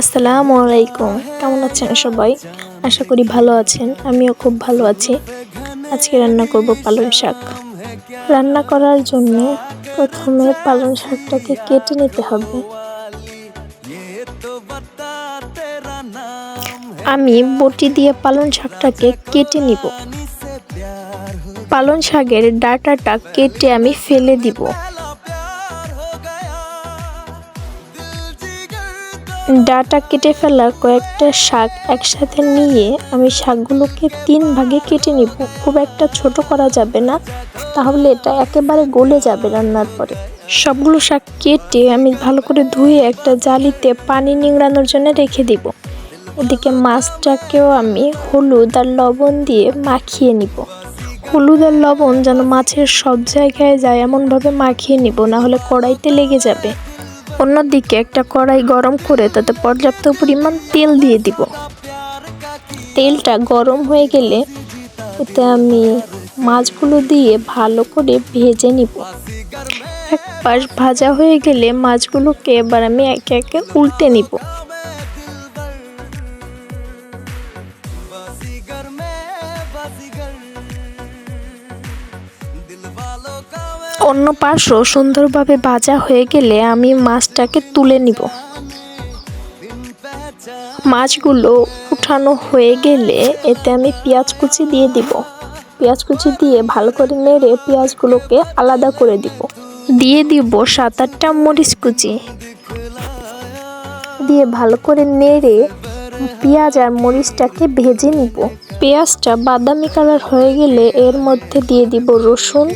আসসালামু আলাইকুম। কেমন আছেন সবাই? আশা করি ভালো আছেন। আমিও খুব ভালো আছি। আজকে রান্না করব পালং শাক। রান্না করার জন্য প্রথমে পালং শাকটাকে কেটে নিতে হবে। আমি বটি দিয়ে পালং শাকটাকে কেটে নিব। পালং শাকের ডাটাটা কেটে আমি ফেলে দিব। ডাটা কেটে ফেলা কয়েকটা শাক একসাথে নিয়ে আমি শাকগুলোকে তিন ভাগে কেটে নিব। খুব একটা ছোট করা যাবে না, তাহলে এটা একেবারে গলে যাবে রান্নার পরে। সবগুলো শাক কেটে আমি ভালো করে ধুয়ে একটা জালিতে পানি নিংড়ানোর জন্য রেখে দিব। এদিকে মাছটাকেও আমি হলুদ আর লবণ দিয়ে মাখিয়ে নিব। হলুদ আর লবণ যেন মাছের সব জায়গায় যায়, এমনভাবে মাখিয়ে নিব, না হলে কড়াইতে লেগে যাবে। অন্যদিকে একটা কড়াই গরম করে তাতে পর্যাপ্ত পরিমাণ তেল দিয়ে দিব। তেলটা গরম হয়ে গেলে এতে আমি মাছগুলো দিয়ে ভালো করে ভেজে নিব। এক পাশ ভাজা হয়ে গেলে মাছগুলোকে এবার আমি একে একে উল্টে নিব। অন্য পার্শ্ব সুন্দরভাবে ভাজা হয়ে গেলে আমি মাছটাকে তুলে নিব। মাছগুলো উঠানো হয়ে গেলে এতে আমি পেঁয়াজ কুচি দিয়ে দিব। পেঁয়াজ কুচি দিয়ে ভালো করে নেড়ে পেঁয়াজগুলোকে আলাদা করে দিব। দিয়ে দিব সাত আটটা মরিচ কুচি। দিয়ে ভালো করে নেড়ে পেঁয়াজ আর মরিচটাকে ভেজে নিব। পেঁয়াজটা বাদামি কালার হয়ে গেলে এর মধ্যে দিয়ে দিব রসুন,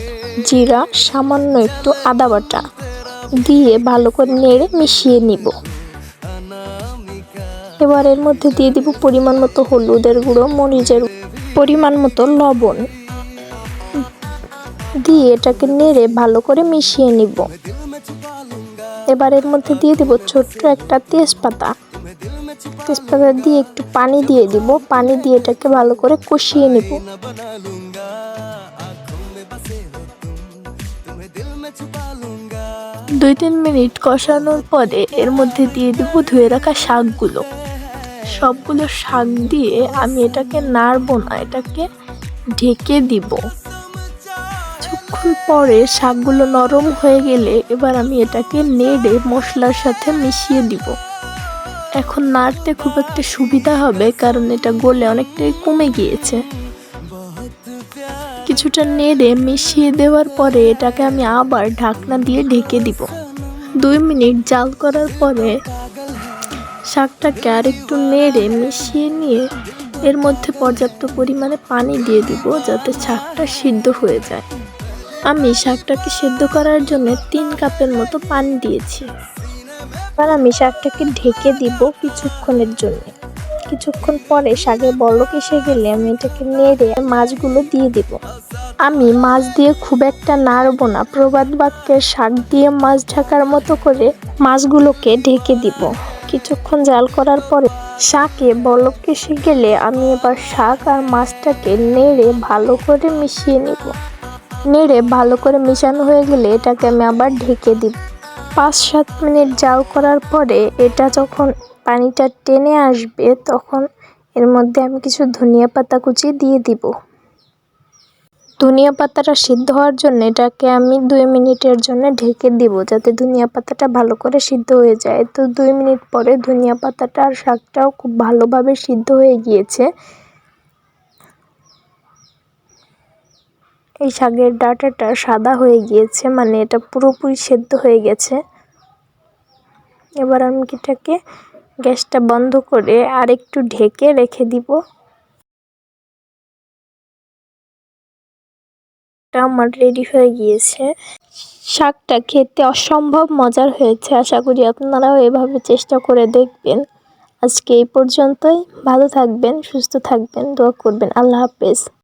জিরা, সামান্য একটু আদা বাটা। দিয়ে ভালো করে নেড়ে মিশিয়ে নিব। এবার এর মধ্যে দিয়ে দিব পরিমাণ মতো হলুদের গুঁড়ো, মরিচের পরিমাণ মতো লবণ। দিয়ে এটাকে নেড়ে ভালো করে মিশিয়ে নিব। এবার এর মধ্যে দিয়ে দিব ছোট্ট একটা তেজপাতা। তেজপাতা দিয়ে একটু পানি দিয়ে দিব। পানি দিয়ে এটাকে ভালো করে কষিয়ে নিব। দুই তিন মিনিট কষানোর পরে এর মধ্যে দিয়ে দিব ধুয়ে রাখা শাকগুলো। সবগুলো শাক দিয়ে আমি এটাকে নাড়বো না, এটাকে ঢেকে দিব। কিছুক্ষণ পরে শাকগুলো নরম হয়ে গেলে এবার আমি এটাকে নেড়ে মশলার সাথে মিশিয়ে দিব। এখন নাড়তে খুব একটা সুবিধা হবে, কারণ এটা গলে অনেকটাই কমে গিয়েছে। কিছুটা নেড়ে মিশিয়ে দেওয়ার পরে এটাকে আমি আবার ঢাকনা দিয়ে ঢেকে দিব। দুই মিনিট জাল করার পরে শাকটাকে আরেকটু নেড়ে মিশিয়ে নিয়ে এর মধ্যে পর্যাপ্ত পরিমাণে পানি দিয়ে দিব যাতে শাকটা সিদ্ধ হয়ে যায়। আমি শাকটাকে সিদ্ধ করার জন্য তিন কাপের মতো পানি দিয়েছি। এবার আমি শাকটাকে ঢেকে দিব কিছুক্ষণের জন্য। কিছুক্ষণ পরে শাকের বলক এসে গেলে আমি এটাকে নেড়ে মাছগুলো দিয়ে দিব। আমি মাছ দিয়ে খুব একটা নাড়বো না, প্রবাদ বাক্যের শাক দিয়ে মাছ ঢাকার মতো করে মাছগুলোকে ঢেকে দিব। কিছুক্ষণ জাল করার পরে শাকে বলক এসে গেলে আমি এবার শাক আর মাছটাকে নেড়ে ভালো করে মিশিয়ে নিব। নেড়ে ভালো করে মিশানো হয়ে গেলে এটাকে আমি আবার ঢেকে দিব। পাঁচ সাত মিনিট জাল করার পরে এটা যখন পানিটা টেনে আসবে, তখন এর মধ্যে আমি কিছু ধনিয়া পাতা কুচি দিয়ে দিব। ধনিয়া পাতাটা সিদ্ধ হওয়ার জন্য এটাকে আমি দুই মিনিটের জন্য ঢেকে দিব যাতে ধনিয়া পাতাটা ভালো করে সিদ্ধ হয়ে যায়। তো দুই মিনিট পরে ধনিয়া পাতাটা আর শাকটাও খুব ভালোভাবে সিদ্ধ হয়ে গিয়েছে। এই শাকের ডাটাটা সাদা হয়ে গিয়েছে মানে এটা পুরোপুরি সেদ্ধ হয়ে গেছে। এবার আমি এটাকে গ্যাসটা বন্ধ করে আর একটু ঢেকে রেখে দিব। আমার রেডি হয়ে গিয়েছে। শাকটা খেতে অসম্ভব মজার হয়েছে, আশা করি আপনারাও এভাবে চেষ্টা করে দেখবেন। আজকে এই পর্যন্তই। ভালো থাকবেন, সুস্থ থাকবেন, দোয়া করবেন। আল্লাহ হাফেজ।